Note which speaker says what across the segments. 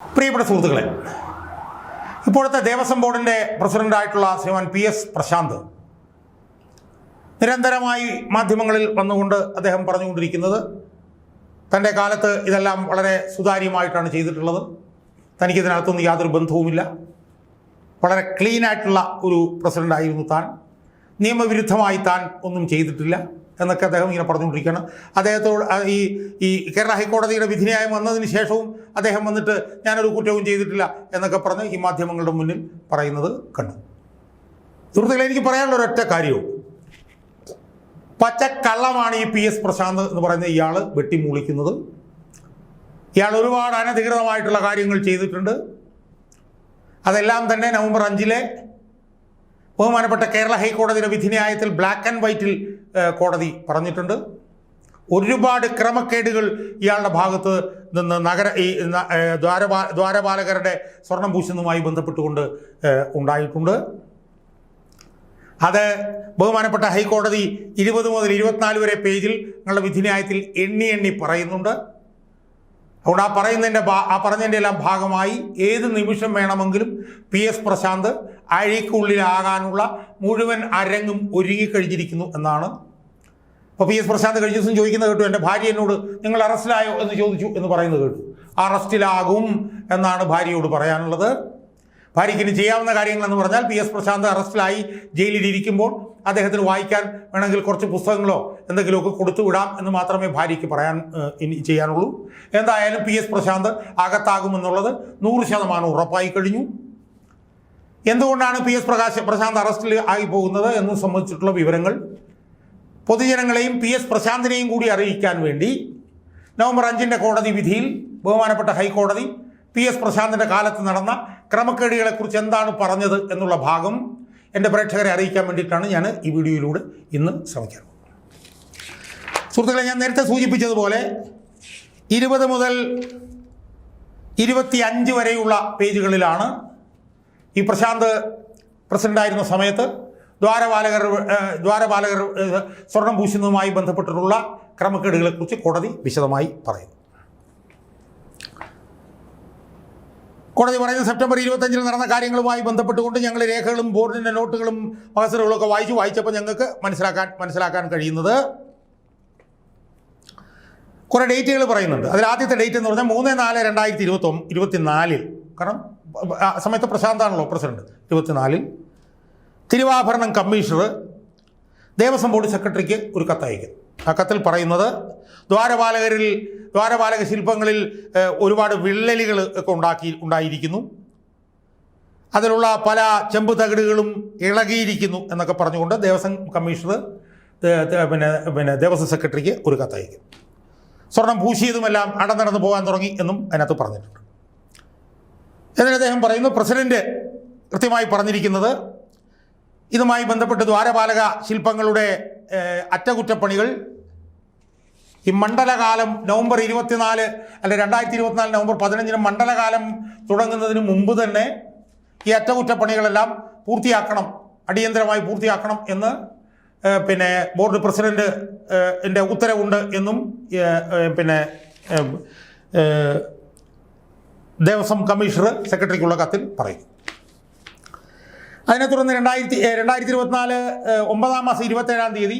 Speaker 1: പ്രിയപ്പെട്ട സുഹൃത്തുക്കളെ ഇപ്പോഴത്തെ ദേവസ്വം ബോർഡിന്റെ പ്രസിഡന്റായിട്ടുള്ള ശ്രീമാൻ പി എസ് പ്രശാന്ത് നിരന്തരമായി മാധ്യമങ്ങളിൽ വന്നുകൊണ്ട് അദ്ദേഹം പറഞ്ഞുകൊണ്ടിരിക്കുന്നത് തന്റെ കാലത്ത് ഇതെല്ലാം വളരെ സുതാര്യമായിട്ടാണ് ചെയ്തിട്ടുള്ളത്. തനിക്കിതിനകത്തൊന്നും യാതൊരു ബന്ധവുമില്ല. വളരെ ക്ലീനായിട്ടുള്ള ഒരു പ്രസിഡന്റായിരുന്നു താൻ. നിയമവിരുദ്ധമായി താൻ ഒന്നും ചെയ്തിട്ടില്ല. എന്നൊക്കെ അദ്ദേഹം ഇങ്ങനെ പറഞ്ഞുകൊണ്ടിരിക്കുകയാണ്. അദ്ദേഹത്തോട് ഈ ഈ കേരള ഹൈക്കോടതിയുടെ വിധിന്യായം വന്നതിന് ശേഷവും അദ്ദേഹം വന്നിട്ട് ഞാനൊരു കുറ്റവും ചെയ്തിട്ടില്ല എന്നൊക്കെ പറഞ്ഞ് ഈ മാധ്യമങ്ങളുടെ മുന്നിൽ പറയുന്നത് കണ്ടു. സുഹൃത്തുക്കളെ എനിക്ക് പറയാനുള്ള ഒരൊറ്റ കാര്യവും. പച്ചക്കള്ളമാണ് ഈ പി എസ് പ്രശാന്ത് എന്ന് പറയുന്ന ഇയാൾ വെട്ടിമൂളിക്കുന്നത്. ഇയാൾ ഒരുപാട് അനധികൃതമായിട്ടുള്ള കാര്യങ്ങൾ ചെയ്തിട്ടുണ്ട്. അതെല്ലാം തന്നെ നവംബർ അഞ്ചിലെ ബഹുമാനപ്പെട്ട കേരള ഹൈക്കോടതിയുടെ വിധിന്യായത്തിൽ ബ്ലാക്ക് ആൻഡ് വൈറ്റിൽ കോടതി പറഞ്ഞിട്ടുണ്ട്. ഒരുപാട് ക്രമക്കേടുകൾ ഇയാളുടെ ഭാഗത്ത് നിന്ന് നഗര ഈ ദ്വാരപാ ദ്വാരപാലകരുടെ സ്വർണം പൂശുന്നതുമായി ബന്ധപ്പെട്ടുകൊണ്ട് ഉണ്ടായിട്ടുണ്ട്. അത് ബഹുമാനപ്പെട്ട ഹൈക്കോടതി ഇരുപത് മുതൽ ഇരുപത്തിനാല് വരെ പേജിൽ ഞങ്ങളുടെ വിധിന്യായത്തിൽ എണ്ണി എണ്ണി പറയുന്നുണ്ട്. അതുകൊണ്ട് ആ പറയുന്നതിന്റെ ആ പറഞ്ഞതിന്റെ എല്ലാം ഭാഗമായി ഏത് നിമിഷം വേണമെങ്കിലും പി എസ് പ്രശാന്ത് അഴിക്കുള്ളിലാകാനുള്ള മുഴുവൻ അരങ്ങും ഒരുങ്ങിക്കഴിഞ്ഞിരിക്കുന്നു എന്നാണ്. അപ്പോൾ പി എസ് പ്രശാന്ത് കഴിഞ്ഞ ദിവസം ചോദിക്കുന്നത് കേട്ടു എന്റെ ഭാര്യ എന്നോട് നിങ്ങൾ അറസ്റ്റിലായോ എന്ന് ചോദിച്ചു എന്ന് പറയുന്നത് കേട്ടു. അറസ്റ്റിലാകും എന്നാണ് ഭാര്യയോട് പറയാനുള്ളത്. ഭാര്യയ്ക്ക് ഇനി ചെയ്യാവുന്ന കാര്യങ്ങളെന്ന് പറഞ്ഞാൽ പി എസ് പ്രശാന്ത് അറസ്റ്റിലായി ജയിലിൽ ഇരിക്കുമ്പോൾ അദ്ദേഹത്തിന് വായിക്കാൻ വേണമെങ്കിൽ കുറച്ച് പുസ്തകങ്ങളോ എന്തെങ്കിലുമൊക്കെ കൊടുത്തു വിടാം എന്ന് മാത്രമേ ഭാര്യയ്ക്ക് പറയാൻ ഇനി ചെയ്യാനുള്ളൂ. എന്തായാലും പി എസ് പ്രശാന്ത് അകത്താകുമെന്നുള്ളത് നൂറ് ശതമാനം ഉറപ്പായി കഴിഞ്ഞു. എന്തുകൊണ്ടാണ് പി എസ് പ്രകാശ് പ്രശാന്ത് അറസ്റ്റിൽ ആയി പോകുന്നത് എന്ന് സംബന്ധിച്ചിട്ടുള്ള വിവരങ്ങൾ? പൊതുജനങ്ങളെയും പി എസ് പ്രശാന്തിനെയും കൂടി അറിയിക്കാൻ വേണ്ടി നവംബർ അഞ്ചിന്റെ കോടതി വിധിയിൽ ബഹുമാനപ്പെട്ട ഹൈക്കോടതി പി എസ് പ്രശാന്തിന്റെ കാലത്ത് നടന്ന ക്രമക്കേടുകളെക്കുറിച്ച് എന്താണ് പറഞ്ഞത് എന്നുള്ള ഭാഗം എന്റെ പ്രേക്ഷകരെ അറിയിക്കാൻ വേണ്ടിയിട്ടാണ് ഞാൻ ഈ വീഡിയോയിലൂടെ ഇന്ന് ശ്രമിക്കുന്നത്. സുഹൃത്തുക്കളെ ഞാൻ നേരത്തെ സൂചിപ്പിച്ചതുപോലെ ഇരുപത് മുതൽ ഇരുപത്തി അഞ്ച് വരെയുള്ള പേജുകളിലാണ് ഈ പ്രശാന്ത് പ്രസിഡന്റായിരുന്ന സമയത്ത് ദ്വാരപാലകർ ദ്വാരപാലകർ സ്വർണം പൂശുന്നതുമായി ബന്ധപ്പെട്ടിട്ടുള്ള ക്രമക്കേടുകളെക്കുറിച്ച് കോടതി വിശദമായി പറയുന്നു. കോടതി പറയുന്നത് സെപ്റ്റംബർ ഇരുപത്തഞ്ചിൽ നടന്ന കാര്യങ്ങളുമായി ബന്ധപ്പെട്ടുകൊണ്ട് ഞങ്ങൾ രേഖകളും ബോർഡിന്റെ നോട്ടുകളും മഹസറുകളൊക്കെ വായിച്ചു. വായിച്ചപ്പോൾ ഞങ്ങൾക്ക് മനസ്സിലാക്കാൻ മനസ്സിലാക്കാൻ കഴിയുന്നത് കുറേ ഡേറ്റുകൾ പറയുന്നുണ്ട്. അതിൽ ആദ്യത്തെ ഡേറ്റ് എന്ന് പറഞ്ഞാൽ മൂന്ന് നാല് രണ്ടായിരത്തി ഇരുപത്തി ഇരുപത്തിനാലിൽ. കാരണം ആ സമയത്ത് പ്രശാന്താണല്ലോ പ്രസിഡന്റ്. ഇരുപത്തിനാലിൽ തിരുവാഭരണം കമ്മീഷണർ ദേവസ്വം ബോർഡ് സെക്രട്ടറിക്ക് ഒരു കത്തയക്കും. ആ കത്തിൽ പറയുന്നത് ദ്വാരപാലകരിൽ ദ്വാരപാലക ശില്പങ്ങളിൽ ഒരുപാട് വിള്ളലുകൾ ഒക്കെ ഉണ്ടാക്കി ഉണ്ടായിരിക്കുന്നു. അതിലുള്ള പല ചെമ്പ് തകിടുകളും ഇളകിയിരിക്കുന്നു എന്നൊക്കെ പറഞ്ഞുകൊണ്ട് ദേവസ്വം കമ്മീഷണർ പിന്നെ പിന്നെ ദേവസ്വം സെക്രട്ടറിക്ക് ഒരു കത്തയക്കും. സ്വർണം പൂശിയതുമെല്ലാം അടന്നടന്ന് പോകാൻ തുടങ്ങി എന്നും അതിനകത്ത് പറഞ്ഞിട്ടുണ്ട്. എന്നിട്ട് അദ്ദേഹം പറയുന്നു പ്രസിഡന്റ് കൃത്യമായി പറഞ്ഞിരിക്കുന്നത്. ഇതുമായി ബന്ധപ്പെട്ട് ദ്വാരപാലക ശില്പങ്ങളുടെ അറ്റകുറ്റപ്പണികൾ. ഈ മണ്ഡലകാലം നവംബർ ഇരുപത്തിനാല് അല്ലെ രണ്ടായിരത്തി ഇരുപത്തിനാല് നവംബർ പതിനഞ്ചിന് മണ്ഡലകാലം തുടങ്ങുന്നതിന് മുമ്പ് തന്നെ ഈ അറ്റകുറ്റപ്പണികളെല്ലാം പൂർത്തിയാക്കണം അടിയന്തരമായി പൂർത്തിയാക്കണം എന്ന് പിന്നെ ബോർഡ് പ്രസിഡന്റ് എന്റെ ഉത്തരവുണ്ട് എന്നും പിന്നെ ദേവസ്വം കമ്മീഷണർ സെക്രട്ടറിക്കുള്ള കത്തിൽ പറയും. അതിനെ തുടർന്ന് രണ്ടായിരത്തി രണ്ടായിരത്തി ഇരുപത്തിനാല് ഒമ്പതാം മാസം ഇരുപത്തേഴാം തീയതി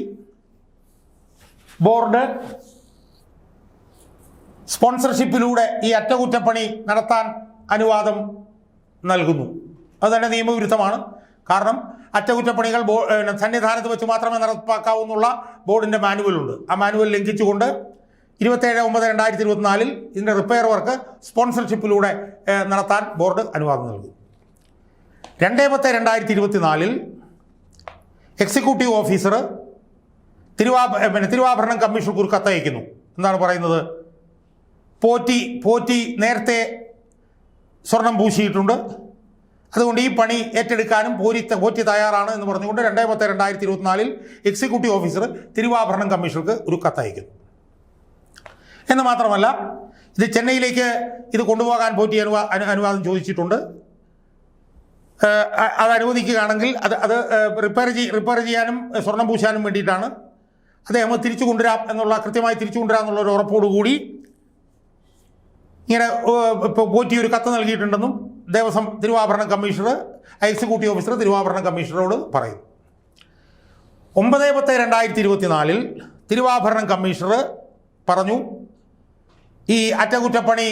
Speaker 1: ബോർഡ് സ്പോൺസർഷിപ്പിലൂടെ ഈ അറ്റകുറ്റപ്പണി നടത്താൻ അനുവാദം നൽകുന്നു. അത് തന്നെ നിയമവിരുദ്ധമാണ്. കാരണം അറ്റകുറ്റപ്പണികൾ ബോ സന്നിധാനത്ത് വെച്ച് മാത്രമേ നടപ്പാക്കാവുന്നുള്ള ബോർഡിന്റെ മാനുവലുണ്ട്. ആ മാനുവൽ ലംഘിച്ചുകൊണ്ട് ഇരുപത്തേഴ് ഒമ്പത് രണ്ടായിരത്തി ഇരുപത്തിനാലിൽ ഇതിന്റെ റിപ്പയർ വർക്ക് സ്പോൺസർഷിപ്പിലൂടെ നടത്താൻ ബോർഡ് അനുവാദം നൽകി. രണ്ടേ പത്ത് രണ്ടായിരത്തി ഇരുപത്തിനാലിൽ എക്സിക്യൂട്ടീവ് ഓഫീസർ തിരുവാ പിന്നെ തിരുവാഭരണം കമ്മീഷണർക്ക് കത്തയക്കുന്നു. എന്താണ് പറയുന്നത്? പോറ്റി പോറ്റി നേരത്തെ സ്വർണം പൂശിയിട്ടുണ്ട്. അതുകൊണ്ട് ഈ പണി ഏറ്റെടുക്കാനും പോരി പോറ്റി തയ്യാറാണ് എന്ന് പറഞ്ഞുകൊണ്ട് രണ്ടേ പത്ത് രണ്ടായിരത്തി ഇരുപത്തിനാലിൽ എക്സിക്യൂട്ടീവ് ഓഫീസർ തിരുവാഭരണം കമ്മീഷണർക്ക് ഒരു കത്തയക്കുന്നു. എന്ന് മാത്രമല്ല ഇത് ചെന്നൈയിലേക്ക് ഇത് കൊണ്ടുപോകാൻ പോറ്റി അനുവാ അനു- അനുവാദം ചോദിച്ചിട്ടുണ്ട്. അത് അനുവദിക്കുകയാണെങ്കിൽ അത് അത് റിപ്പയർ ചെയ് റിപ്പയർ ചെയ്യാനും സ്വർണം പൂശാനും വേണ്ടിയിട്ടാണ്. അദ്ദേഹം തിരിച്ചു കൊണ്ടുവരാം എന്നുള്ള കൃത്യമായി തിരിച്ചു കൊണ്ടുവരാം എന്നുള്ള ഒരു ഉറപ്പോടുകൂടി ഇങ്ങനെ പോറ്റി ഒരു കത്ത് നൽകിയിട്ടുണ്ടെന്നും ദേവസ്വം തിരുവാഭരണ കമ്മീഷണർ എക്സിക്യൂട്ടീവ് ഓഫീസർ തിരുവാഭരണ കമ്മീഷണറോട് പറയും ഒമ്പത് പത്ത് രണ്ടായിരത്തി ഇരുപത്തിനാലിൽ തിരുവാഭരണം കമ്മീഷണർ പറഞ്ഞു ഈ അറ്റകുറ്റപ്പണി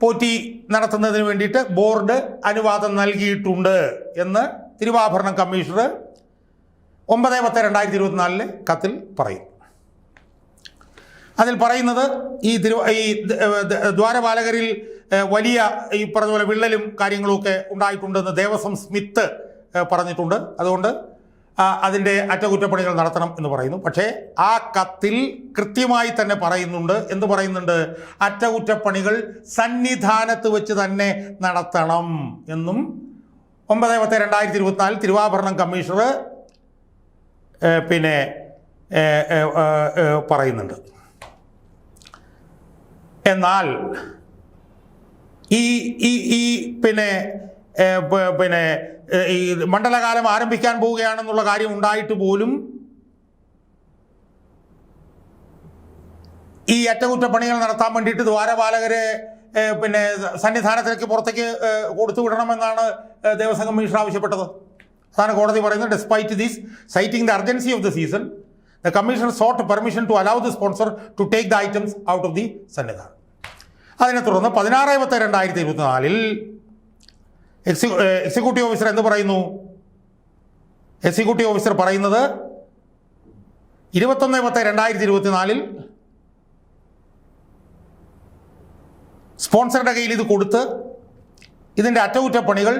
Speaker 1: പോറ്റി നടത്തുന്നതിന് വേണ്ടിയിട്ട് ബോർഡ് അനുവാദം നൽകിയിട്ടുണ്ട് എന്ന് തിരുവാഭരണം കമ്മീഷണർ ഒമ്പത് പത്ത് രണ്ടായിരത്തി ഇരുപത്തിനാലിലെ കത്തിൽ പറയും. അതിൽ പറയുന്നത് ഈ തിരു ഈ ദ്വാരപാലകരിൽ വലിയ ഈ പറഞ്ഞ പോലെ വിള്ളലും കാര്യങ്ങളുമൊക്കെ ഉണ്ടായിട്ടുണ്ടെന്ന് ദേവസ്വം സ്മിത്ത് പറഞ്ഞിട്ടുണ്ട്. അതുകൊണ്ട് അതിന്റെ അറ്റകുറ്റപ്പണികൾ നടത്തണം എന്ന് പറയുന്നു. പക്ഷേ ആ കത്തിൽ കൃത്യമായി തന്നെ പറയുന്നുണ്ട്. എന്ത് പറയുന്നുണ്ട്? അറ്റകുറ്റപ്പണികൾ സന്നിധാനത്ത് വെച്ച് തന്നെ നടത്തണം എന്നും ഒമ്പത് പത്ത് രണ്ടായിരത്തി ഇരുപത്തിനാല് തിരുവാഭരണം കമ്മീഷണർ പിന്നെ പറയുന്നുണ്ട്. എന്നാൽ ഈ ഈ ഈ പിന്നെ പിന്നെ ഈ മണ്ഡലകാലം ആരംഭിക്കാൻ പോവുകയാണെന്നുള്ള കാര്യം ഉണ്ടായിട്ട് പോലും ഈ അറ്റകുറ്റപ്പണികൾ നടത്താൻ വേണ്ടിയിട്ട് ദ്വാരപാലകരെ പിന്നെ സന്നിധാനത്തിലേക്ക് പുറത്തേക്ക് കൊടുത്തു വിടണമെന്നാണ് ദേവസ്വം കമ്മീഷൻ ആവശ്യപ്പെട്ടത്. അതാണ് കോടതി പറയുന്നത്. Despite these citing the urgency of the season the commission sought permission to allow the sponsor to take the items out of the Sannidhanam അതിനെ തുടർന്ന് പതിനാറ് പത്ത് രണ്ടായിരത്തി ഇരുപത്തിനാലിൽ എക്സി എക്സിക്യൂട്ടീവ് ഓഫീസർ എന്ത് പറയുന്നു? എക്സിക്യൂട്ടീവ് ഓഫീസർ പറയുന്നത് ഇരുപത്തൊന്ന് പത്ത് രണ്ടായിരത്തി ഇരുപത്തിനാലിൽ സ്പോൺസറുടെ കയ്യിൽ ഇത് കൊടുത്ത് ഇതിന്റെ അറ്റകുറ്റപ്പണികൾ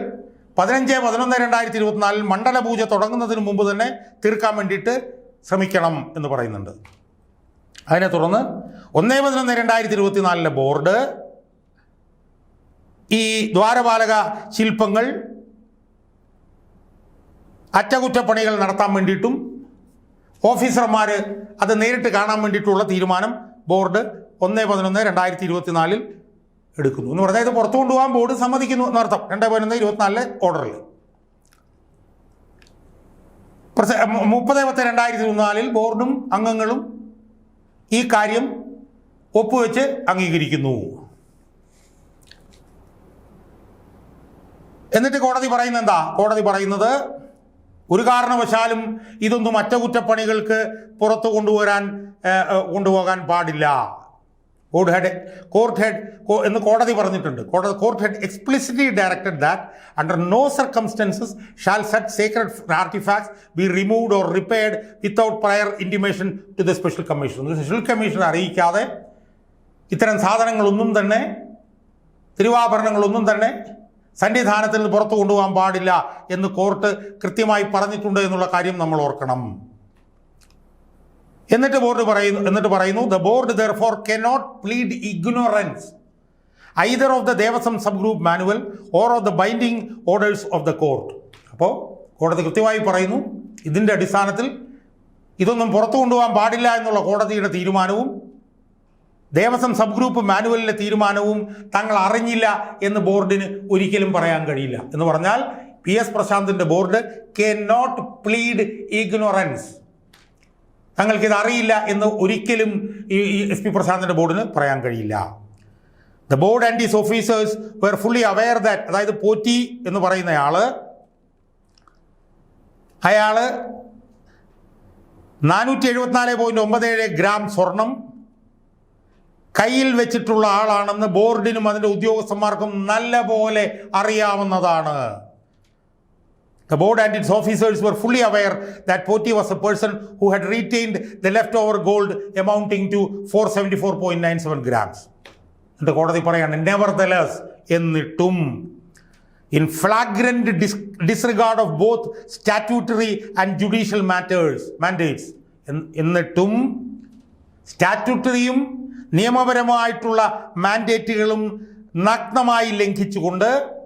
Speaker 1: പതിനഞ്ച് പതിനൊന്ന് രണ്ടായിരത്തി ഇരുപത്തിനാലിൽ മണ്ഡല പൂജ തുടങ്ങുന്നതിന് മുമ്പ് തന്നെ തീർക്കാൻ വേണ്ടിയിട്ട് ശ്രമിക്കണം എന്ന് പറയുന്നുണ്ട്. അതിനെ തുടർന്ന് ഒന്നേ പതിനൊന്ന് രണ്ടായിരത്തി ഇരുപത്തിനാലിലെ ബോർഡ് ഈ ദ്വാരപാലക ശില്പങ്ങൾ അറ്റകുറ്റപ്പണികൾ നടത്താൻ വേണ്ടിയിട്ടും ഓഫീസർമാർ അത് നേരിട്ട് കാണാൻ വേണ്ടിയിട്ടുള്ള തീരുമാനം ബോർഡ് ഒന്ന് പതിനൊന്ന് രണ്ടായിരത്തി ഇരുപത്തിനാലിൽ എടുക്കുന്നു. എന്ന് പറഞ്ഞാൽ ഇത് പുറത്തു കൊണ്ടുപോകാൻ ബോർഡ് സമ്മതിക്കുന്നു എന്നർത്ഥം. രണ്ട് പതിനൊന്ന് ഇരുപത്തിനാലിലെ ഓർഡറിൽ. മുപ്പത് പത്ത് രണ്ടായിരത്തി ഇരുപത്തിനാലിൽ ബോർഡും അംഗങ്ങളും ഈ കാര്യം ഒപ്പുവെച്ച് അംഗീകരിക്കുന്നു. എന്നിട്ട് കോടതി പറയുന്നത് എന്താ? കോടതി പറയുന്നത് ഒരു കാരണവശാലും ഇതൊന്നും അറ്റകുറ്റപ്പണികൾക്ക് പുറത്തു കൊണ്ടുവരാൻ കൊണ്ടുപോകാൻ പാടില്ല. കോർട്ട് ഹെഡ് കോർട്ട് ഹെഡ് എന്ന് കോടതി പറഞ്ഞിട്ടുണ്ട്. കോടതി court had explicitly directed that under no circumstances shall such secret artifacts be removed or repaired without prior intimation to the special commission special commission അറിയിക്കാതെ ഇത്തരം സാധനങ്ങളൊന്നും തന്നെ തിരുവാഭരണങ്ങളൊന്നും തന്നെ സന്നിധാനത്തിൽ നിന്ന് പുറത്തു കൊണ്ടുപോകാൻ പാടില്ല എന്ന് കോർട്ട് കൃത്യമായി പറഞ്ഞിട്ടുണ്ട് എന്നുള്ള കാര്യം നമ്മൾ ഓർക്കണം. എന്നിട്ട് ബോർഡ് പറയുന്നു എന്നിട്ട് പറയുന്നു the board therefore cannot plead ignorance either of the Devaswom sub group manual or of the binding orders of the court അപ്പോൾ കോടതി കൃത്യമായി പറയുന്നു ഇതിന്റെ അടിസ്ഥാനത്തിൽ ഇതൊന്നും പുറത്തു കൊണ്ടുപോകാൻ പാടില്ല എന്നുള്ള കോടതിയുടെ തീരുമാനവും ദേവസ്വം സബ് ഗ്രൂപ്പ് മാനുവലിലെ തീരുമാനവും തങ്ങൾ അറിഞ്ഞില്ല എന്ന് ബോർഡിന് ഒരിക്കലും പറയാൻ കഴിയില്ല. എന്ന് പറഞ്ഞാൽ പി എസ് പ്രശാന്തിന്റെ board cannot plead ignorance തങ്ങൾക്കിത് അറിയില്ല എന്ന് ഒരിക്കലും ഈ എസ് പി പ്രശാന്തിന്റെ ബോർഡിന് പറയാൻ കഴിയില്ല. The board and its officers were fully aware that അതായത് പോറ്റി എന്ന് പറയുന്നയാൾ അയാൾ നാനൂറ്റി എഴുപത്തിനാല് പോയിന്റ് ഒമ്പത് ഏഴ് ഗ്രാം സ്വർണം കയ്യിൽ വെച്ചിട്ടുള്ള ആളാണെന്ന് ബോർഡിനും അതിന്റെ ഉദ്യോഗസ്ഥന്മാർക്കും നല്ല പോലെ അറിയാവുന്നതാണ് The board and its officers were fully aware that Poti was a person who had retained the leftover gold amounting to 474.97 grams. എന്നിട്ട് കോടതി പറയാണ് നെവർ ദലസ് എന്നിട്ടും in flagrant dis disregard of both statutory and judicial matters mandates എന്നിട്ടും സ്റ്റാറ്റ്യൂട്ടറിയും നിയമപരമായിട്ടുള്ള മാൻഡേറ്റുകളും നഗ്നമായി ലംഘിച്ചുകൊണ്ട്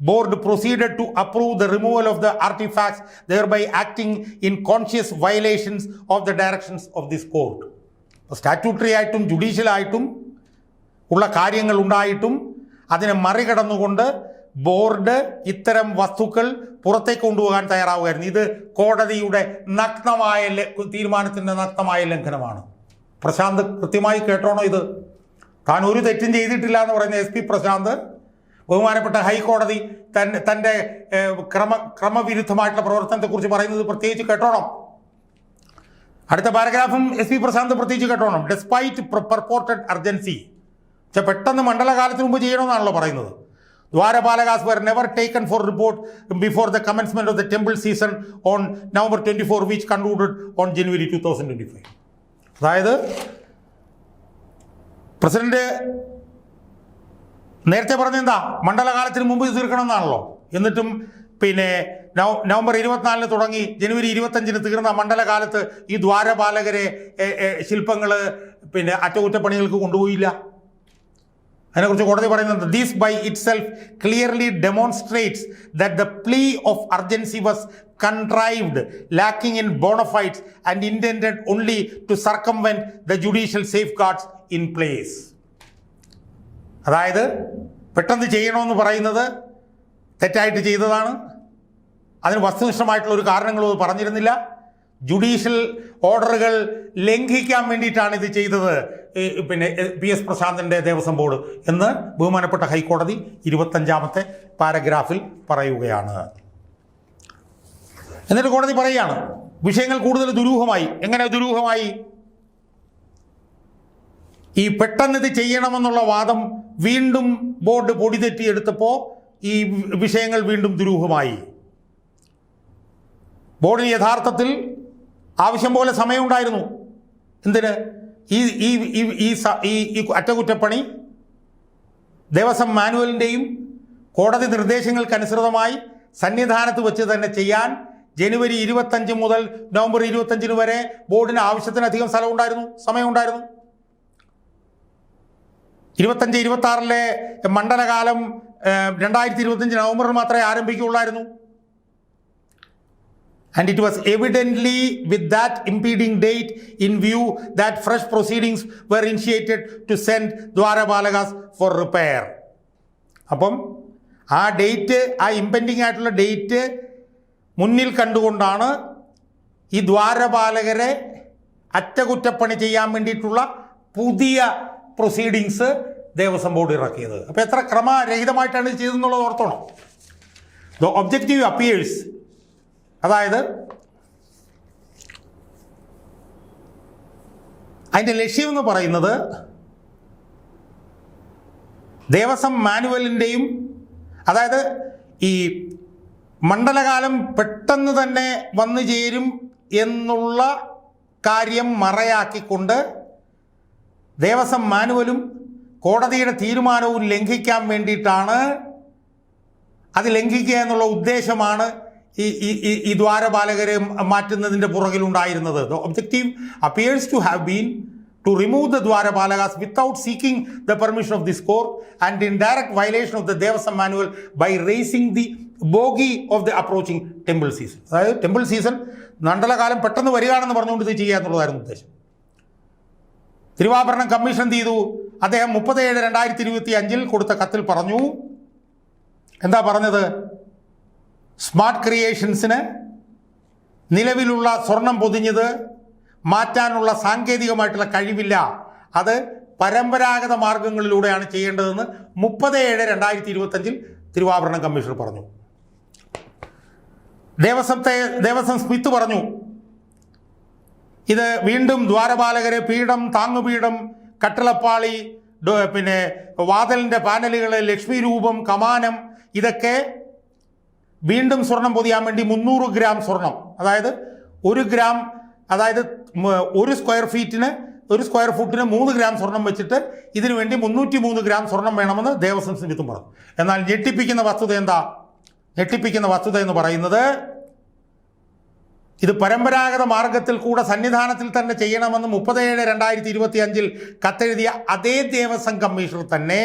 Speaker 1: board proceeded to approve the removal of the artifacts thereby acting in conscious violations of the directions of this court statutory ആയിട്ടും ജുഡീഷ്യലായിട്ടും ഉള്ള കാര്യങ്ങൾ ഉണ്ടായിട്ടും അതിനെ മറികടന്നുകൊണ്ട് ബോർഡ് ഇത്തരം വസ്തുക്കൾ പുറത്തേക്ക് കൊണ്ടുപോകാൻ തയ്യാറാവുകയായിരുന്നു. ഇത് കോടതിയുടെ നഗ്നമായ തീരുമാനത്തിന്റെ നഗ്നമായ ലംഘനമാണ്. പ്രശാന്ത് കൃത്യമായി കേട്ടോണോ ഇത്? താൻ ഒരു തെറ്റും ചെയ്തിട്ടില്ല എന്ന് പറയുന്ന എസ് പി പ്രശാന്ത് ബഹുമാനപ്പെട്ട ഹൈക്കോടതി തന്റെ തന്റെ ക്രമ ക്രമവിരുദ്ധമായിട്ടുള്ള പ്രവർത്തനത്തെക്കുറിച്ച് പറയുന്നത് പ്രത്യേകിച്ച് കേട്ടോണം? അടുത്ത പാരഗ്രാഫും എസ് പി പ്രശാന്ത് പ്രത്യേകിച്ച് കേട്ടോണം? ഡെസ്പൈറ്റ് പെർപോർട്ടഡ് അർജൻസി പക്ഷെ പെട്ടെന്ന് മണ്ഡലകാലത്തിന് മുമ്പ് ചെയ്യണമെന്നാണല്ലോ പറയുന്നത്. Dwarapalakas were never taken for report before the commencement of the temple season on November twenty four which concluded on January two thousand twenty five അതായത് പ്രസിഡന്റ് നേരത്തെ പറഞ്ഞെന്താ മണ്ഡലകാലത്തിന് മുമ്പ് തീർക്കണം എന്നാണല്ലോ എന്നിട്ടും പിന്നെ നവ നവംബർ ഇരുപത്തിനാലിന് തുടങ്ങി ജനുവരി ഇരുപത്തഞ്ചിന് തീർന്ന മണ്ഡലകാലത്ത് ഈ ദ്വാരപാലകരെ ശില്പങ്ങൾ പിന്നെ അറ്റകുറ്റപ്പണികൾക്ക് കൊണ്ടുപോയില്ല. അതിനെക്കുറിച്ച് കോടതി പറയുന്നത് these by itself clearly demonstrates that the plea of urgency was contrived lacking in bona fides, and intended only to circumvent the judicial safeguards in place. അതായത് പെട്ടെന്ന് ചെയ്യണമെന്ന് പറയുന്നത് തെറ്റായിട്ട് ചെയ്തതാണ്. അതിന് വസ്തുനിഷ്ഠമായിട്ടുള്ള ഒരു കാരണങ്ങളും പറഞ്ഞിരുന്നില്ല. ജുഡീഷ്യൽ ഓർഡറുകൾ ലംഘിക്കാൻ വേണ്ടിയിട്ടാണ് ഇത് ചെയ്തത് പിന്നെ പി എസ് പ്രശാന്തിന്റെ ദേവസ്വം ബോർഡ് എന്ന് ബഹുമാനപ്പെട്ട ഹൈക്കോടതി ഇരുപത്തഞ്ചാമത്തെ പാരഗ്രാഫിൽ പറയുകയാണ്. എന്നിട്ട് കോടതി പറയുകയാണ് വിഷയങ്ങൾ കൂടുതൽ ദുരൂഹമായി. എങ്ങനെ ദുരൂഹമായി? ഈ പെട്ടെന്ന് ഇത് ചെയ്യണമെന്നുള്ള വാദം വീണ്ടും ബോർഡ് പൊടി തെറ്റിയെടുത്തപ്പോൾ ഈ വിഷയങ്ങൾ വീണ്ടും ദുരൂഹമായി. ബോർഡിന് യഥാർത്ഥത്തിൽ ആവശ്യം പോലെ സമയമുണ്ടായിരുന്നു. എന്തിന്? ഈ ഈ ഈ- ഈ അറ്റകുറ്റപ്പണി ദേവസ്വം മാനുവലിന്റെയും കോടതി നിർദ്ദേശങ്ങൾക്കനുസൃതമായി സന്നിധാനത്ത് വെച്ച് തന്നെ ചെയ്യാൻ ജനുവരി ഇരുപത്തഞ്ച് മുതൽ നവംബർ ഇരുപത്തഞ്ചിന് വരെ ബോർഡിന് ആവശ്യത്തിനധികം സ്ഥലമുണ്ടായിരുന്നു സമയമുണ്ടായിരുന്നു. ഇരുപത്തഞ്ച് ഇരുപത്തി ആറിലെ മണ്ഡലകാലം രണ്ടായിരത്തി ഇരുപത്തഞ്ച് നവംബറിൽ മാത്രമേ ആരംഭിക്കുകയുള്ളായിരുന്നു. And it was evidently with that impeding date in view that fresh proceedings were initiated to send Dwarapalakas for repair അപ്പം ആ ഡേറ്റ് ആ ഇമ്പെൻഡിങ് ആയിട്ടുള്ള ഡേറ്റ് മുന്നിൽ കണ്ടുകൊണ്ടാണ് ഈ ദ്വാരപാലകരെ അറ്റകുറ്റപ്പണി ചെയ്യാൻ വേണ്ടിയിട്ടുള്ള പുതിയ പ്രൊസീഡിങ്സ് ദേവസ്വം ബോർഡ് ഇറക്കിയത്. അപ്പോൾ എത്ര ക്രമരഹിതമായിട്ടാണ് ഇത് ചെയ്തതെന്നുള്ളത് ഓർത്തോണം. ദ ഒബ്ജക്റ്റീവ് അപ്പീൽസ് അതായത് അതിന്റെ ലക്ഷ്യം എന്ന് പറയുന്നത് ദേവസ്വം മാനുവലിന്റെയും അതായത് ഈ മണ്ഡലകാലം പെട്ടെന്ന് തന്നെ വന്നു ചേരും എന്നുള്ള കാര്യം മറയാക്കിക്കൊണ്ട് ദേവസ്വം മാനുവലും കോടതിയുടെ തീരുമാനവും ലംഘിക്കാൻ വേണ്ടിയിട്ടാണ് അത് ലംഘിക്കുക എന്നുള്ള ഉദ്ദേശമാണ് ഈ ഈ ഈ- ദ്വാരപാലകരെ മാറ്റുന്നതിന്റെ പുറകിലുണ്ടായിരുന്നത്. Objective appears to have been to remove the Dwarapalakas without seeking the permission of this court and in direct violation of the Devaswom manual by raising the bogey of the approaching temple season അതായത് temple season നണ്ടലകാലം പെട്ടെന്ന് വരികയാണെന്ന് പറഞ്ഞുകൊണ്ട് ഇത് ചെയ്യുക എന്നുള്ളതായിരുന്നു ഉദ്ദേശം. തിരുവാഭരണം commission ചെയ്തു? അദ്ദേഹം മുപ്പത്തേഴ് രണ്ടായിരത്തി ഇരുപത്തി അഞ്ചിൽ കൊടുത്ത കത്തിൽ പറഞ്ഞു. എന്താ പറഞ്ഞത്? സ്മാർട്ട് ക്രിയേഷൻസിന് നിലവിലുള്ള സ്വർണം പൊതിഞ്ഞത് മാറ്റാനുള്ള സാങ്കേതികമായിട്ടുള്ള കഴിവില്ല. അത് പരമ്പരാഗത മാർഗങ്ങളിലൂടെയാണ് ചെയ്യേണ്ടതെന്ന് മുപ്പത് ഏഴ് രണ്ടായിരത്തി ഇരുപത്തഞ്ചിൽ തിരുവാഭരണം കമ്മീഷൻ പറഞ്ഞു. ദേവസ്വത്തെ ദേവസ്വം സ്മിത്ത് പറഞ്ഞു. ഇത് വീണ്ടും ദ്വാരപാലകരെ പീഠം താങ്ങുപീഠം കട്ടളപ്പാളി പിന്നെ വാതിലിന്റെ പാനലുകൾ ലക്ഷ്മി രൂപം കമാനം ഇതൊക്കെ വീണ്ടും സ്വർണം പൊതിയാൻ വേണ്ടി മുന്നൂറ് ഗ്രാം സ്വർണം. അതായത് ഒരു ഗ്രാം അതായത് ഒരു സ്ക്വയർ ഫീറ്റിന് ഒരു സ്ക്വയർ ഫുട്ടിന് മൂന്ന് ഗ്രാം സ്വർണം വെച്ചിട്ട് ഇതിനു വേണ്ടി മുന്നൂറ്റി മൂന്ന് ഗ്രാം സ്വർണം വേണമെന്ന് ദേവസ്വം സിംഗിത്തും പറഞ്ഞു. എന്നാൽ ഞെട്ടിപ്പിക്കുന്ന വസ്തുത എന്താ? ഞെട്ടിപ്പിക്കുന്ന വസ്തുത എന്ന് പറയുന്നത് ഇത് പരമ്പരാഗത മാർഗത്തിൽ കൂടെ സന്നിധാനത്തിൽ തന്നെ ചെയ്യണമെന്ന് മുപ്പത്തേഴ് രണ്ടായിരത്തി ഇരുപത്തി അഞ്ചിൽ കത്തെഴുതിയ അതേ ദേവസ്വം കമ്മീഷണർ തന്നെ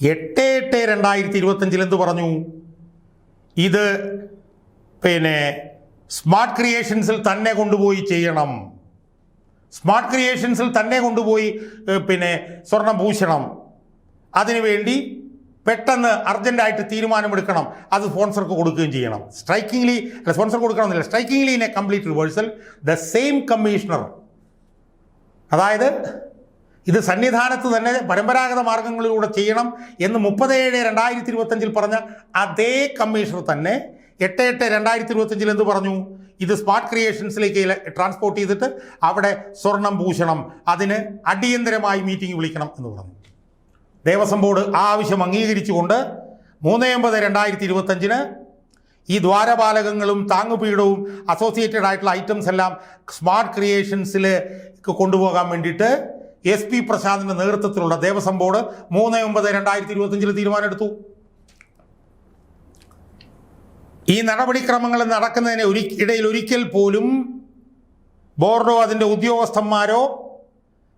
Speaker 1: എട്ട് എട്ട് രണ്ടായിരത്തി ഇരുപത്തഞ്ചിൽ എന്ത് പറഞ്ഞു? ഇത് പിന്നെ സ്മാർട്ട് ക്രിയേഷൻസിൽ തന്നെ കൊണ്ടുപോയി ചെയ്യണം. സ്മാർട്ട് ക്രിയേഷൻസിൽ തന്നെ കൊണ്ടുപോയി പിന്നെ സ്വർണം പൂശണം. അതിനുവേണ്ടി പെട്ടെന്ന് അർജന്റായിട്ട് തീരുമാനമെടുക്കണം. അത് സ്പോൺസർക്ക് കൊടുക്കുകയും ചെയ്യണം. സ്ട്രൈക്കിംഗ്ലി അല്ല sponsor കൊടുക്കണമെന്നില്ല. Strikingly in a complete reversal the same commissioner അതായത് ഇത് സന്നിധാനത്ത് തന്നെ പരമ്പരാഗത മാർഗങ്ങളിലൂടെ ചെയ്യണം എന്ന് മുപ്പത്തേഴ് രണ്ടായിരത്തി ഇരുപത്തഞ്ചിൽ പറഞ്ഞ അതേ കമ്മീഷണർ തന്നെ എട്ട് എട്ട് രണ്ടായിരത്തി ഇരുപത്തഞ്ചിൽ എന്ത് പറഞ്ഞു? ഇത് സ്മാർട്ട് ക്രിയേഷൻസിലേക്ക് ട്രാൻസ്പോർട്ട് ചെയ്തിട്ട് അവിടെ സ്വർണം ഭൂഷണം അതിന് അടിയന്തരമായി മീറ്റിംഗ് വിളിക്കണം എന്ന് പറഞ്ഞു. ദേവസ്വം ബോർഡ് ആ ആവശ്യം അംഗീകരിച്ചുകൊണ്ട് മൂന്ന് ഒമ്പത് രണ്ടായിരത്തി ഇരുപത്തഞ്ചിന് ഈ ദ്വാരപാലകങ്ങളും താങ്ങുപീഠവും അസോസിയേറ്റഡ് ആയിട്ടുള്ള ഐറ്റംസ് എല്ലാം സ്മാർട്ട് ക്രിയേഷൻസിൽ കൊണ്ടുപോകാൻ വേണ്ടിയിട്ട് എസ് പി പ്രശാന്തിന്റെ നേതൃത്വത്തിലുള്ള ദേവസ്വം ബോർഡ് മൂന്ന് ഒമ്പത് രണ്ടായിരത്തി ഇരുപത്തഞ്ചിൽ തീരുമാനമെടുത്തു. ഈ നടപടിക്രമങ്ങൾ നടക്കുന്നതിന് ഒരു ഇടയിൽ ഒരിക്കൽ പോലും ബോർഡോ അതിന്റെ ഉദ്യോഗസ്ഥന്മാരോ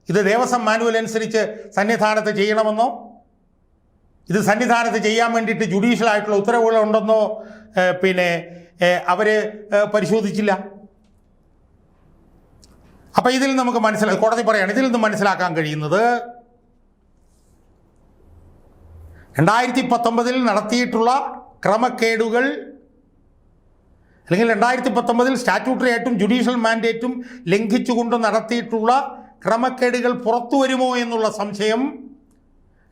Speaker 1: ഇത് ദേവസ്വം മാനുവൽ അനുസരിച്ച് സന്നിധാനത്ത് ചെയ്യണമെന്നോ ഇത് സന്നിധാനത്ത് ചെയ്യാൻ വേണ്ടിയിട്ട് ഉണ്ടെന്നോ ഏഹ്, പിന്നെ അവർ പരിശോധിച്ചില്ല. അപ്പം ഇതിൽ നമുക്ക് മനസ്സിലാക്കി കോടതി പറയാണ് ഇതിൽ നിന്ന് മനസ്സിലാക്കാൻ കഴിയുന്നത് രണ്ടായിരത്തി പത്തൊമ്പതിൽ നടത്തിയിട്ടുള്ള ക്രമക്കേടുകൾ അല്ലെങ്കിൽ രണ്ടായിരത്തി പത്തൊമ്പതിൽ സ്റ്റാറ്റ്യൂട്ടറി ആയിട്ടും ജുഡീഷ്യൽ മാൻഡേറ്റും ലംഘിച്ചുകൊണ്ട് നടത്തിയിട്ടുള്ള ക്രമക്കേടുകൾ പുറത്തു വരുമോ എന്നുള്ള സംശയം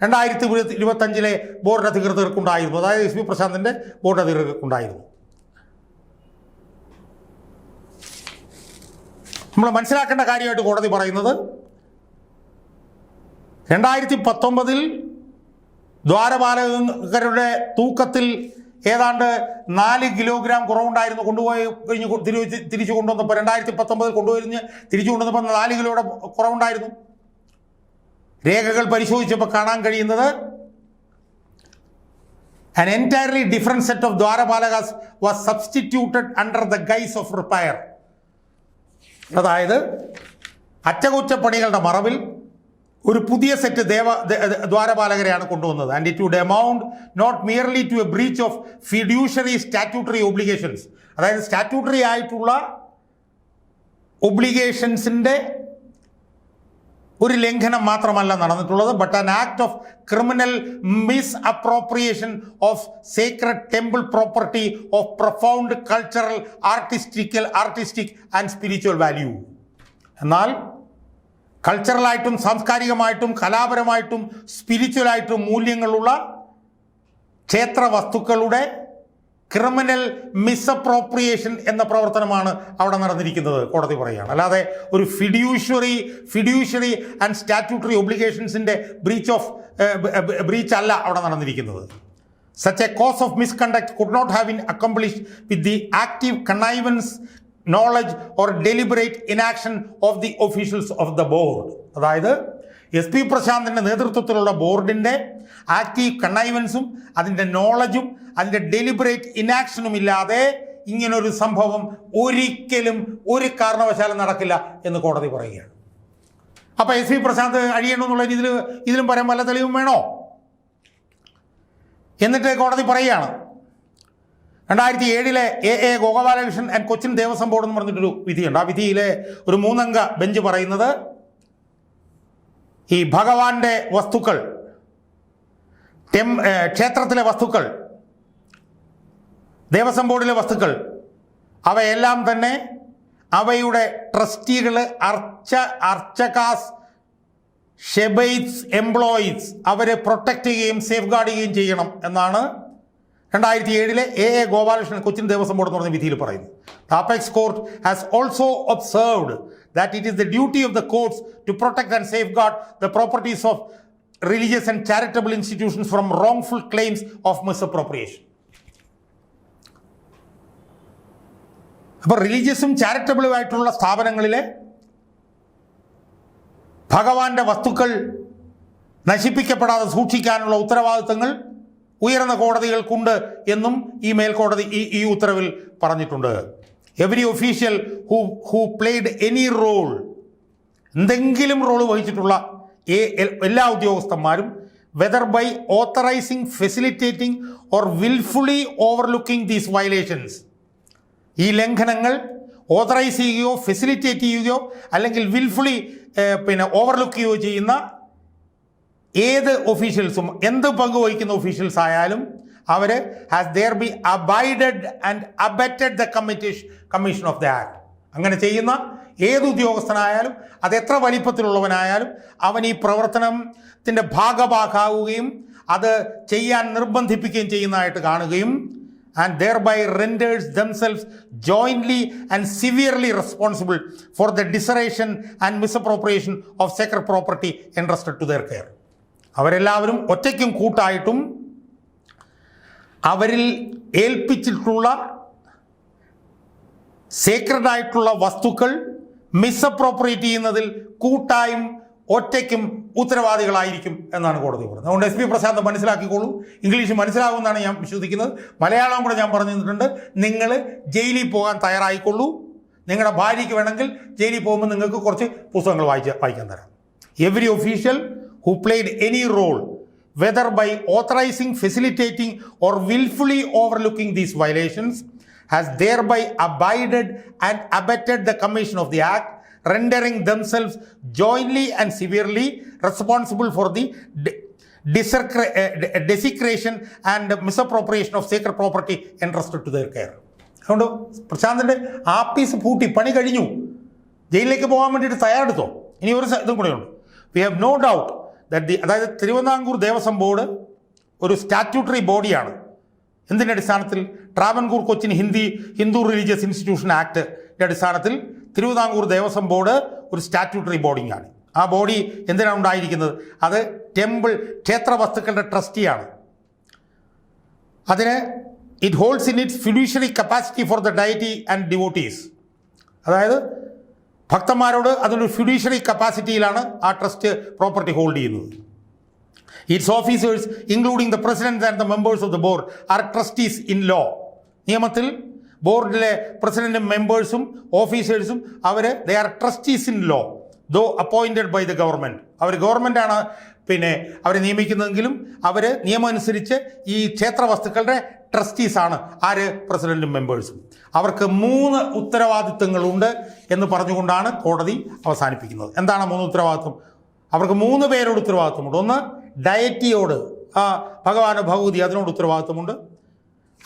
Speaker 1: രണ്ടായിരത്തി ഇരുപത്തഞ്ചിലെ ബോർഡ് അധികൃതർക്കുണ്ടായിരുന്നു. അതായത് എസ് പി പ്രശാന്തിന്റെ ബോർഡ് അധികൃതർക്കുണ്ടായിരുന്നു. നമ്മൾ മനസ്സിലാക്കേണ്ട കാര്യമായിട്ട് കോടതി പറയുന്നത് രണ്ടായിരത്തി പത്തൊമ്പതിൽ ദ്വാരപാലകരുടെ തൂക്കത്തിൽ ഏതാണ്ട് നാല് കിലോഗ്രാം കുറവുണ്ടായിരുന്നു കൊണ്ടുപോയി കഴിഞ്ഞ് തിരിച്ച് തിരിച്ചു കൊണ്ടുവന്നപ്പോൾ രണ്ടായിരത്തി പത്തൊമ്പതിൽ കൊണ്ടുപോയിരുന്ന് തിരിച്ചു കൊണ്ടുവന്നപ്പോൾ നാല് കിലോയുടെ കുറവുണ്ടായിരുന്നു. രേഖകൾ പരിശോധിച്ചപ്പോൾ കാണാൻ കഴിയുന്നത് an entirely different set of Dwarapalakas was substituted under the guise of repair അതായത് അറ്റകുറ്റപ്പണികളുടെ മറവിൽ ഒരു പുതിയ സെറ്റ് ദേവ ദ്വാരപാലകരെയാണ് കൊണ്ടുവന്നത്. And it would amount not merely to a breach of fiduciary statutory obligations അതായത് സ്റ്റാറ്റ്യൂട്ടറി ആയിട്ടുള്ള ഒബ്ലിഗേഷൻസിന്റെ ഒരു ലംഘനം മാത്രമല്ല നടന്നിട്ടുള്ളത് but an act of criminal misappropriation of sacred temple property of profound cultural artistical artistic and spiritual value എന്നാൽ കൾച്ചറലായിട്ടും സാംസ്കാരികമായിട്ടും കലാപരമായിട്ടും സ്പിരിച്വലായിട്ടും മൂല്യങ്ങളുള്ള ക്ഷേത്ര വസ്തുക്കളുടെ ക്രിമിനൽ മിസ്അപ്രോപ്രിയേഷൻ എന്ന പ്രവർത്തനമാണ് അവിടെ നടന്നിരിക്കുന്നത് കോടതി പറയുകയാണ്. അല്ലാതെ ഒരു ഫിഡ്യൂഷ്യറി ഫിഡ്യൂഷ്യറി ആൻഡ് സ്റ്റാറ്റ്യൂട്ടറി ഒബ്ലിഗേഷൻസിന്റെ ബ്രീച്ച് ഓഫ് ബ്രീച്ച് അല്ല അവിടെ നടന്നിരിക്കുന്നത്. Such a course of misconduct could not have in accomplish with the active connivance knowledge or deliberate inaction of the officials of the board അതായത് S P പ്രശാന്തിന്റെ നേതൃത്വത്തിലുള്ള ബോർഡിന്റെ active കണ്ണൈവൻസും അതിന്റെ നോളജും അതിന്റെ ഡെലിബറേറ്റ് ഇനാക്ഷനും ഇല്ലാതെ ഇങ്ങനൊരു സംഭവം ഒരിക്കലും ഒരു കാരണവശാലും നടക്കില്ല എന്ന് കോടതി പറയുകയാണ്. അപ്പോൾ എസ് പി പ്രശാന്ത് അഴിയണമെന്നുള്ള രീതിയിൽ ഇതിലും പറയാൻ വല്ല തെളിവും വേണോ? എന്നിട്ട് കോടതി പറയുകയാണ്. രണ്ടായിരത്തി ഏഴിലെ A A Gopalakrishnan and Cochin Devaswom board എന്ന് പറഞ്ഞിട്ടൊരു വിധിയുണ്ട്. ആ വിധിയിലെ ഒരു മൂന്നംഗ ബെഞ്ച് പറയുന്നത് ഈ ഭഗവാന്റെ വസ്തുക്കൾ ടെം ക്ഷേത്രത്തിലെ വസ്തുക്കൾ ദേവസ്വം ബോർഡിലെ വസ്തുക്കൾ അവയെല്ലാം തന്നെ അവയുടെ ട്രസ്റ്റികൾ അർച്ച അർച്ചകാസ് ഷെബൈസ് എംപ്ലോയീസ് അവരെ പ്രൊട്ടക്റ്റ് ചെയ്യുകയും സേഫ് ഗാർഡ് ചെയ്യുകയും ചെയ്യണം എന്നാണ് രണ്ടായിരത്തി ഏഴിലെ A A Gopalakrishnan Cochin Devaswom board എന്ന് പറഞ്ഞ വിധിയിൽ പറയുന്നു. Apex court has also observed that it is the duty of the courts to protect and safeguard the properties of religious and charitable institutions from wrongful claims of misappropriation അപ്പോൾ റിലീജിയസും ചാരിറ്റബിളുമായിട്ടുള്ള സ്ഥാപനങ്ങളിലെ ഭഗവാന്റെ വസ്തുക്കൾ നശിപ്പിക്കപ്പെടാതെ സൂക്ഷിക്കാനുള്ള ഉത്തരവാദിത്തങ്ങൾ ഉയർന്ന കോടതികൾക്കുണ്ട് എന്നും ഈ മേൽക്കോടതി ഈ ഈ ഉത്തരവിൽ പറഞ്ഞിട്ടുണ്ട്. Every official who who played any role എന്തെങ്കിലും റോൾ വഹിച്ചിട്ടുള്ള എല്ലാ ഉദ്യോഗസ്ഥന്മാരും whether by authorising facilitating or wilfully overlooking these violations ഈ ലംഘനങ്ങൾ ഓതറൈസ് ചെയ്യുകയോ ഫെസിലിറ്റേറ്റ് ചെയ്യുകയോ അല്ലെങ്കിൽ വിൽഫുള്ളി പിന്നെ ഓവർലുക്ക് ചെയ്യുകയോ ചെയ്യുന്ന ഏത് ഒഫീഷ്യൽസും എന്ത് പങ്ക് വഹിക്കുന്ന ഒഫീഷ്യൽസ് ആയാലും അവർ has thereby abided and abetted the committation commission of the act അങ്ങനെ ചെയ്യുന്ന ഏത് ഉദ്യോഗസ്ഥനായാലും അത് എത്ര വലിപ്പത്തിലുള്ളവനായാലും അവൻ ഈ പ്രവർത്തനത്തിന്റെ ഭാഗഭാക്കാവുകയും അത് ചെയ്യാൻ നിർബന്ധിപ്പിക്കുകയും ചെയ്യുന്നതായിട്ട് കാണുകയും and thereby renders themselves jointly and severally responsible for the desecration and misappropriation of sacred property entrusted to their care അവരെല്ലാവരും ഒറ്റയ്ക്കും കൂട്ടായിട്ടും അവരിൽ ഏൽപ്പിച്ചിട്ടുള്ള സേക്രഡ് ആയിട്ടുള്ള വസ്തുക്കൾ മിസ്അപ്രോപ്രിയേറ്റ് ചെയ്യുന്നതിൽ കൂട്ടായും ഒറ്റയ്ക്കും ഉത്തരവാദികളായിരിക്കും എന്നാണ് കോടതി പറഞ്ഞത്. അതുകൊണ്ട് എസ് പി പ്രശാന്ത് മനസ്സിലാക്കിക്കോളൂ. ഇംഗ്ലീഷ് മനസ്സിലാകുമെന്നാണ് ഞാൻ വിശ്വസിക്കുന്നത്. മലയാളം കൂടെ ഞാൻ പറഞ്ഞു തന്നിട്ടുണ്ട് നിങ്ങൾ ജയിലിൽ പോകാൻ തയ്യാറായിക്കൊള്ളൂ. നിങ്ങളുടെ ഭാര്യയ്ക്ക് വേണമെങ്കിൽ ജയിലിൽ പോകുമ്പോൾ നിങ്ങൾക്ക് കുറച്ച് പുസ്തകങ്ങൾ വായിച്ച് വായിക്കാൻ തരാം. Every official who played any role, whether by authorizing, facilitating, or willfully overlooking these violations, has thereby abided and abetted the commission of the act, rendering themselves jointly and severely responsible for the uh, desecration and misappropriation of sacred property entrusted to their care. അതുകൊണ്ട് പ്രശാന്തിന്റെ ആപ്പീസ് പൂട്ടി പണി കഴിഞ്ഞു ജയിലിലേക്ക് പോകാൻ വേണ്ടിയിട്ട് തയ്യാറെടുത്തോ ഇനി ഒരു ഇതും കൂടെയുണ്ട് we have no doubt that the അതായത് തിരുവിതാംകൂർ ദേവസ്വം ബോർഡ് ഒരു സ്റ്റാറ്റ്യൂട്ടറി ബോഡിയാണ്. എന്തിന്റെ അടിസ്ഥാനത്തിൽ? ട്രാവൻകൂർ കൊച്ചിൻ ഹിന്ദി ഹിന്ദു റിലീജിയസ് ഇൻസ്റ്റിറ്റ്യൂഷൻ ആക്ടിന്റെ അടിസ്ഥാനത്തിൽ തിരുവിതാംകൂർ ദേവസ്വം ബോർഡ് ഒരു സ്റ്റാറ്റ്യൂട്ടറി ബോഡിയാണ് ആ ബോഡി എന്തിനാണ് ഉണ്ടായിരിക്കുന്നത്? അത് ടെമ്പിൾ ക്ഷേത്ര വസ്തുക്കളുടെ ട്രസ്റ്റിയാണ്. അതിന് it holds in its fiduciary capacity for the deity and devotees അതായത് ഭക്തന്മാരോട് അതൊരു ഫ്യുഡീഷ്യറി കപ്പാസിറ്റിയിലാണ് ആ ട്രസ്റ്റ് പ്രോപ്പർട്ടി ഹോൾഡ് ചെയ്യുന്നത്. Its officers including the president and the members of the board are trustees in law നിയമത്തിൽ ബോർഡിലെ പ്രസിഡന്റും മെമ്പേഴ്സും ഓഫീസേഴ്സും അവർ they are trustees in law though appointed by the government അവർ ഗവൺമെന്റാണ് പിന്നെ അവരെ നിയമിക്കുന്നതെങ്കിലും അവർ നിയമം അനുസരിച്ച് ഈ ക്ഷേത്ര വസ്തുക്കളുടെ ട്രസ്റ്റീസാണ് ആര്? പ്രസിഡന്റും മെമ്പേഴ്സും അവർക്ക് മൂന്ന് ഉത്തരവാദിത്തങ്ങളുണ്ട് എന്ന് പറഞ്ഞുകൊണ്ടാണ് കോടതി അവസാനിപ്പിക്കുന്നത്. എന്താണ് മൂന്ന് ഉത്തരവാദിത്വം? അവർക്ക് മൂന്ന് പേരോട് ഉത്തരവാദിത്വമുണ്ട്. ഒന്ന് ഡയറ്റിയോട് ഭഗവാന് ഭഗവതി അതിനോട് ഉത്തരവാദിത്വമുണ്ട്.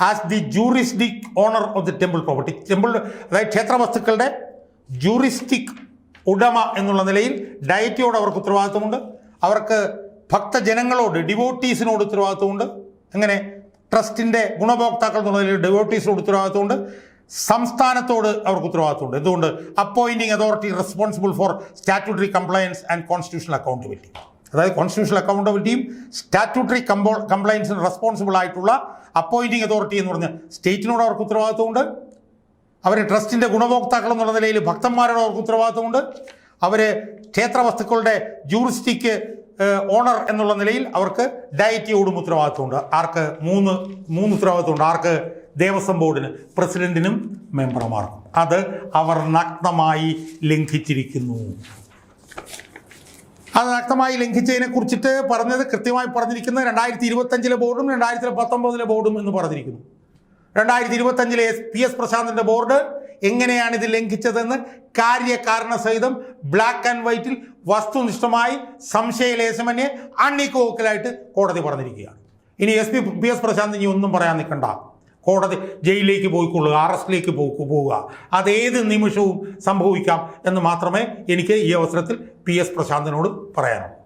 Speaker 1: As the juristic owner of the temple property temple അതായത് ക്ഷേത്ര വസ്തുക്കളുടെ ജൂറിസ്റ്റിക് ഉടമ എന്നുള്ള നിലയിൽ ഡയറ്റിയോട് അവർക്ക് ഉത്തരവാദിത്വമുണ്ട്. അവർക്ക് ഭക്തജനങ്ങളോട് ഡിവോട്ടീസിനോട് ഉത്തരവാദിത്വമുണ്ട്. അങ്ങനെ ട്രസ്റ്റിന്റെ ഗുണഭോക്താക്കൾ എന്നുള്ള ഡിവോട്ടീസിനോട് ഉത്തരവാദിത്വമുണ്ട്. സംസ്ഥാനത്തോട് അവർക്ക് ഉത്തരവാദിത്വമുണ്ട്. എന്തുകൊണ്ട്? Appointing authority responsible for statutory compliance and constitutional accountability അതായത് കോൺസ്റ്റിറ്റ്യൂഷണൽ അക്കൗണ്ടബിലിറ്റിയും സ്റ്റാറ്റ്യൂട്ടറി കമ്പോ കംപ്ലയൻസിന് റെസ്പോൺസിബിൾ ആയിട്ടുള്ള അപ്പോയിന്റിംഗ് അതോറിറ്റി എന്ന് പറഞ്ഞ സ്റ്റേറ്റിനോട് അവർക്ക് ഉത്തരവാദിത്വമുണ്ട്. അവർ ട്രസ്റ്റിന്റെ ഗുണഭോക്താക്കൾ എന്നുള്ള നിലയിൽ ഭക്തന്മാരോട് അവർക്ക് ഉത്തരവാദിത്വമുണ്ട്. അവർ ക്ഷേത്രവസ്തുക്കളുടെ ജൂറിസ്റ്റിക്ക് ഓണർ എന്നുള്ള നിലയിൽ അവർക്ക് ഡയറ്റിയോടും ഉത്തരവാദിത്വമുണ്ട്. ആർക്ക് മൂന്ന് മൂന്ന് ഉത്തരവാദിത്വമുണ്ട്. ആർക്ക് ദേവസ്വം ബോർഡിന് പ്രസിഡന്റിനും മെമ്പർമാർക്കും. അത് അവർ നഗ്നമായി ലംഘിച്ചിരിക്കുന്നു. അത് നഗ്നമായി ലംഘിച്ചതിനെ കുറിച്ചിട്ട് പറഞ്ഞത് കൃത്യമായി പറഞ്ഞിരിക്കുന്നത് രണ്ടായിരത്തി ഇരുപത്തഞ്ചിലെ ബോർഡും രണ്ടായിരത്തി പത്തൊമ്പതിലെ ബോർഡും എന്ന് പറഞ്ഞിരിക്കുന്നു. രണ്ടായിരത്തി ഇരുപത്തഞ്ചിലെ പി എസ് പ്രശാന്തിന്റെ ബോർഡ് എങ്ങനെയാണ് ഇത് ലംഘിച്ചതെന്ന് കാര്യകാരണ സഹിതം ബ്ലാക്ക് ആൻഡ് വൈറ്റിൽ വസ്തുനിഷ്ഠമായി സംശയലേശമന്യെ അണ്ണിക്കോക്കലായിട്ട് കോടതി പറഞ്ഞിരിക്കുകയാണ്. ഇനി S P P S Prashanth ഇനി ഒന്നും പറയാൻ നിൽക്കണ്ട. കോടതി ജയിലിലേക്ക് പോയിക്കൊള്ളുക അറസ്റ്റിലേക്ക് പോവുക. അതേത് നിമിഷവും സംഭവിക്കാം എന്ന് മാത്രമേ എനിക്ക് ഈ അവസരത്തിൽ പി എസ് പ്രശാന്തിനോട് പറയാനുള്ളൂ.